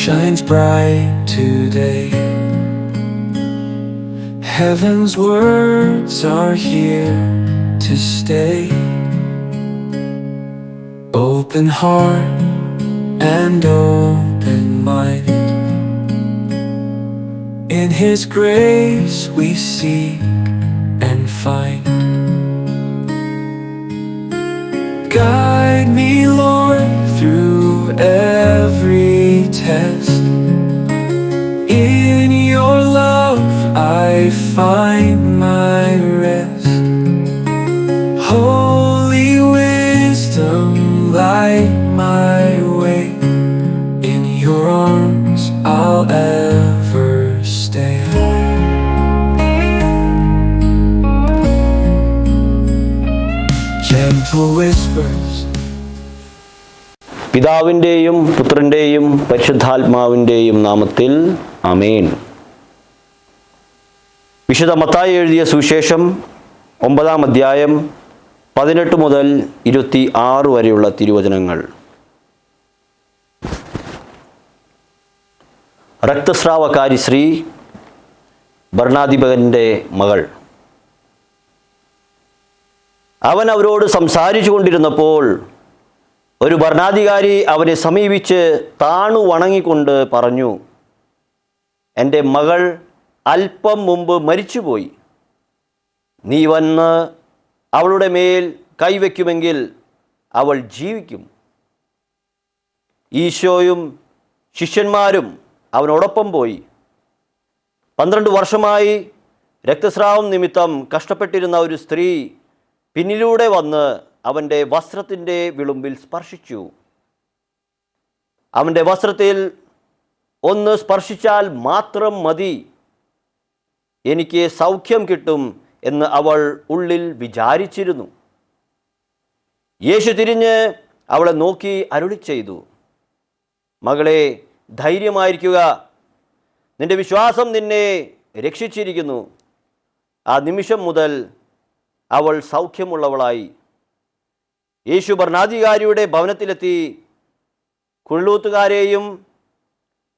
shines bright today. Heaven's words are here to stay. Open heart and open mind. In His grace we seek and find. Guide me, Lord, through every test. In your love I find പിതാവിന്റെയും പുത്രന്റെയും പരിശുദ്ധാത്മാവിന്റെയും നാമത്തിൽ അമേൻ വിശുദ്ധ മത്തായി എഴുതിയ സുവിശേഷം ഒമ്പതാം അധ്യായം പതിനെട്ട് മുതൽ ഇരുപത്തി ആറ് വരെയുള്ള തിരുവചനങ്ങൾ. രക്തസ്രാവകാരി ശ്രീ ഭരണാധിപകന്റെ മകൾ. അവൻ അവരോട് സംസാരിച്ചു കൊണ്ടിരുന്നപ്പോൾ ഒരു ഭരണാധികാരി അവനെ സമീപിച്ച് താണു വണങ്ങിക്കൊണ്ട് പറഞ്ഞു എന്റെ മകൾ അല്പം മുമ്പ് മരിച്ചുപോയി. നീ വന്ന് അവളുടെ മേൽ കൈവയ്ക്കുമെങ്കിൽ അവൾ ജീവിക്കും. ഈശോയും ശിഷ്യന്മാരും അവനോടൊപ്പം പോയി. പന്ത്രണ്ട് വർഷമായി രക്തസ്രാവം നിമിത്തം കഷ്ടപ്പെട്ടിരുന്ന ഒരു സ്ത്രീ പിന്നിലൂടെ വന്ന് അവന്റെ വസ്ത്രത്തിന്റെ വിളുമ്പിൽ സ്പർശിച്ചു. അവന്റെ വസ്ത്രത്തിൽ ഒന്ന് സ്പർശിച്ചാൽ മാത്രം മതി. എനിക്ക് സൗഖ്യം കിട്ടും എന്ന് അവൾ ഉള്ളിൽ വിചാരിച്ചിരുന്നു. യേശു തിരിഞ്ഞ് അവളെ നോക്കി അരുളി ചെയ്തു. മകളെ ധൈര്യമായിരിക്കുക. നിന്റെ വിശ്വാസം നിന്നെ രക്ഷിച്ചിരിക്കുന്നു. ആ നിമിഷം മുതൽ അവൾ സൗഖ്യമുള്ളവളായി. യേശു ഭരണാധികാരിയുടെ ഭവനത്തിലെത്തി കുഴലൂത്തുകാരെയും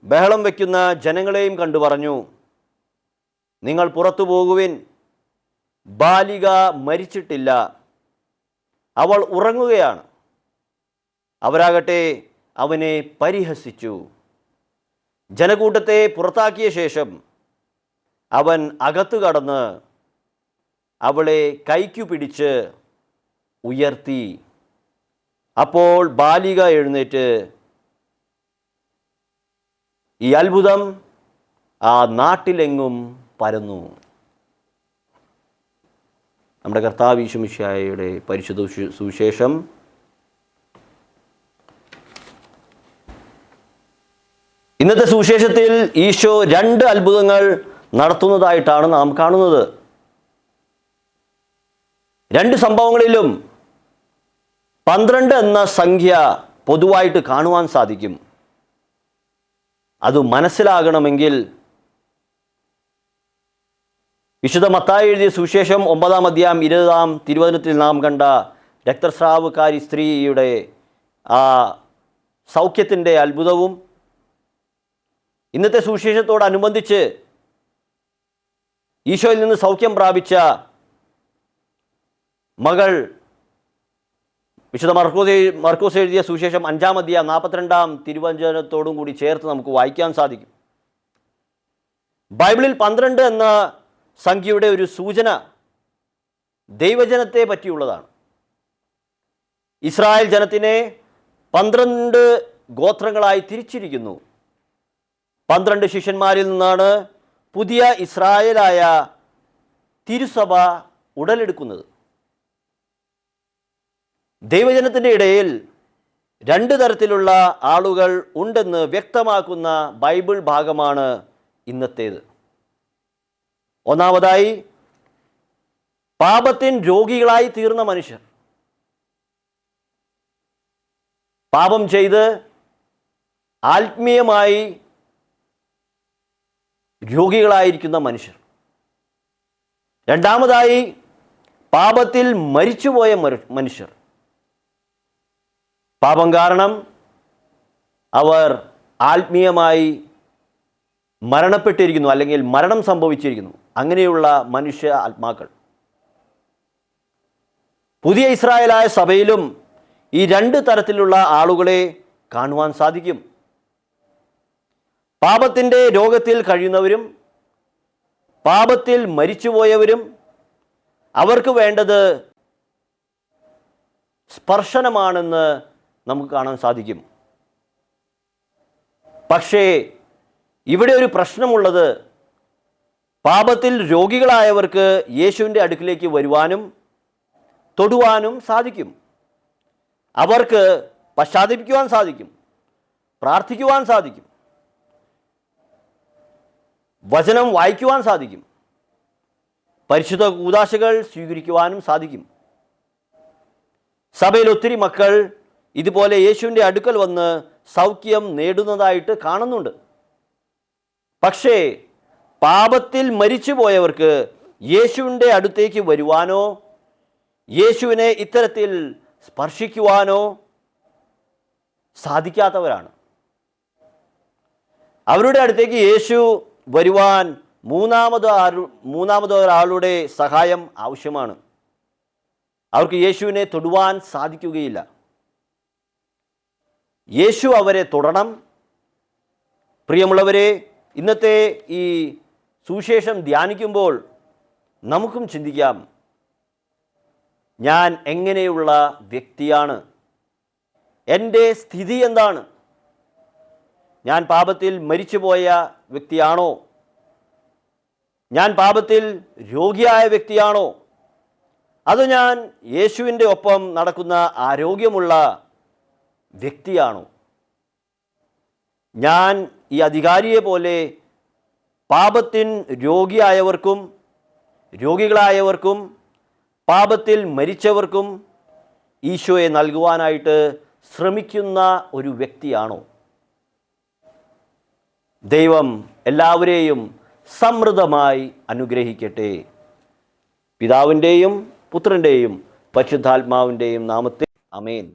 ബഹളം വയ്ക്കുന്ന ജനങ്ങളെയും കണ്ടു പറഞ്ഞു നിങ്ങൾ പുറത്തു പോകുവിൻ. ബാലിക മരിച്ചിട്ടില്ല. അവൾ ഉറങ്ങുകയാണ്. അവരാകട്ടെ അവനെ പരിഹസിച്ചു. ജനകൂട്ടത്തെ പുറത്താക്കിയ ശേഷം അവൻ അകത്തു കടന്ന് അവളെ കൈക്കു പിടിച്ച് ഉയർത്തി. അപ്പോൾ ബാലിക എഴുന്നേറ്റ് ഈ അത്ഭുതം ആ നാട്ടിലെങ്ങും പരന്നു. നമ്മുടെ കർത്താവ് ഈശുമിഷായയുടെ പരിശുദ്ധ സുവിശേഷം. ഇന്നത്തെ സുവിശേഷത്തിൽ ഈശോ രണ്ട് അത്ഭുതങ്ങൾ നടത്തുന്നതായിട്ടാണ് നാം കാണുന്നത്. രണ്ട് സംഭവങ്ങളിലും പന്ത്രണ്ട് എന്ന സംഖ്യ പൊതുവായിട്ട് കാണുവാൻ സാധിക്കും. അത് മനസ്സിലാകണമെങ്കിൽ വിശുദ്ധ മത്തായി എഴുതിയ സുവിശേഷം ഒമ്പതാം അധ്യായം ഇരുപതാം തിരുവചനത്തിൽ നാം കണ്ട രക്തസ്രാവക്കാരി സ്ത്രീയുടെ ആ സൗഖ്യത്തിന്റെ അത്ഭുതവും ഇന്നത്തെ സുവിശേഷത്തോടനുബന്ധിച്ച് ഈശോയിൽ നിന്ന് സൗഖ്യം പ്രാപിച്ച മകൾ വിശുദ്ധ മർക്കോസ് മർക്കോസ് എഴുതിയ സുവിശേഷം അഞ്ചാം അധ്യായം നാൽപ്പത്തിരണ്ടാം തിരുവഞ്ചനത്തോടും കൂടി ചേർത്ത് നമുക്ക് വായിക്കാൻ സാധിക്കും. ബൈബിളിൽ പന്ത്രണ്ട് എന്ന സംഖ്യയുടെ ഒരു സൂചന ദൈവജനത്തെ പറ്റിയുള്ളതാണ്. ഇസ്രായേൽ ജനത്തിനെ പന്ത്രണ്ട് ഗോത്രങ്ങളായി തിരിച്ചിരിക്കുന്നു. പന്ത്രണ്ട് ശിഷ്യന്മാരിൽ നിന്നാണ് പുതിയ ഇസ്രായേലായ തിരുസഭ ഉടലെടുക്കുന്നത്. ദൈവജനത്തിന്റെ ഇടയിൽ രണ്ട് തരത്തിലുള്ള ആളുകൾ ഉണ്ടെന്ന് വ്യക്തമാക്കുന്ന ബൈബിൾ ഭാഗമാണ് ഇന്നത്തേത്. ഒന്നാമതായി പാപത്തിൻ രോഗികളായി തീർന്ന മനുഷ്യർ. പാപം ചെയ്ത് ആത്മീയമായി രോഗികളായിരിക്കുന്ന മനുഷ്യർ. രണ്ടാമതായി പാപത്തിൽ മരിച്ചുപോയ മനുഷ്യർ. പാപം കാരണം അവർ ആത്മീയമായി മരണപ്പെട്ടിരിക്കുന്നു അല്ലെങ്കിൽ മരണം സംഭവിച്ചിരിക്കുന്നു. അങ്ങനെയുള്ള മനുഷ്യ ആത്മാക്കൾ. പുതിയ ഇസ്രായേലായ സഭയിലും ഈ രണ്ട് തരത്തിലുള്ള ആളുകളെ കാണുവാൻ സാധിക്കും. പാപത്തിന്റെ രോഗത്തിൽ കഴിയുന്നവരും പാപത്തിൽ മരിച്ചുപോയവരും അവർക്ക് വേണ്ടത് സ്പർശനമാണെന്ന് നമുക്ക് കാണാൻ സാധിക്കും. പക്ഷേ ഇവിടെ ഒരു പ്രശ്നമുള്ളത് പാപത്തിൽ രോഗികളായവർക്ക് യേശുവിന്റെ അടുക്കിലേക്ക് വരുവാനും തൊടുവാനും സാധിക്കും. അവർക്ക് പശ്ചാത്തപിക്കുവാൻ സാധിക്കും. പ്രാർത്ഥിക്കുവാൻ സാധിക്കും. വചനം വായിക്കുവാൻ സാധിക്കും. പരിശുദ്ധ കൂതാശകൾ സ്വീകരിക്കുവാനും സാധിക്കും. സഭയിൽ ഒത്തിരി മക്കൾ ഇതുപോലെ യേശുവിന്റെ അടുക്കൽ വന്ന് സൗഖ്യം നേടുന്നതായിട്ട് കാണുന്നുണ്ട്. പക്ഷേ പാപത്തിൽ മരിച്ചു പോയവർക്ക് യേശുവിന്റെ അടുത്തേക്ക് വരുവാനോ യേശുവിനെ ഇത്തരത്തിൽ സ്പർശിക്കുവാനോ സാധിക്കാത്തവരാണ്. അവരുടെ അടുത്തേക്ക് യേശു വരുവാൻ മൂന്നാമത് ആരു മൂന്നാമത് ഒരാളുടെ സഹായം ആവശ്യമാണ്. അവർക്ക് യേശുവിനെ തൊടുവാൻ സാധിക്കുകയില്ല. യേശു അവരെ തൊടണം. പ്രിയമുള്ളവരെ ഇന്നത്തെ ഈ സുവിശേഷം ധ്യാനിക്കുമ്പോൾ നമുക്കും ചിന്തിക്കാം ഞാൻ എങ്ങനെയുള്ള വ്യക്തിയാണ്? എന്റെ സ്ഥിതി എന്താണ്? ഞാൻ പാപത്തിൽ മരിച്ചുപോയ വ്യക്തിയാണോ? ഞാൻ പാപത്തിൽ രോഗിയായ വ്യക്തിയാണോ? അത് ഞാൻ യേശുവിന്റെ ഒപ്പം നടക്കുന്ന ആരോഗ്യമുള്ള വ്യക്തിയാണോ. ഞാൻ ഈ അധികാരിയെ പോലെ പാപത്തിൻ രോഗിയായവർക്കും രോഗികളായവർക്കും പാപത്തിൽ മരിച്ചവർക്കും ഈശോയെ നൽകുവാനായിട്ട് ശ്രമിക്കുന്ന ഒരു വ്യക്തിയാണോ. ദൈവം എല്ലാവരെയും സമൃദ്ധമായി അനുഗ്രഹിക്കട്ടെ. പിതാവിന്റെയും പുത്രന്റെയും പരിശുദ്ധാത്മാവിന്റെയും നാമത്തിൽ അമേൻ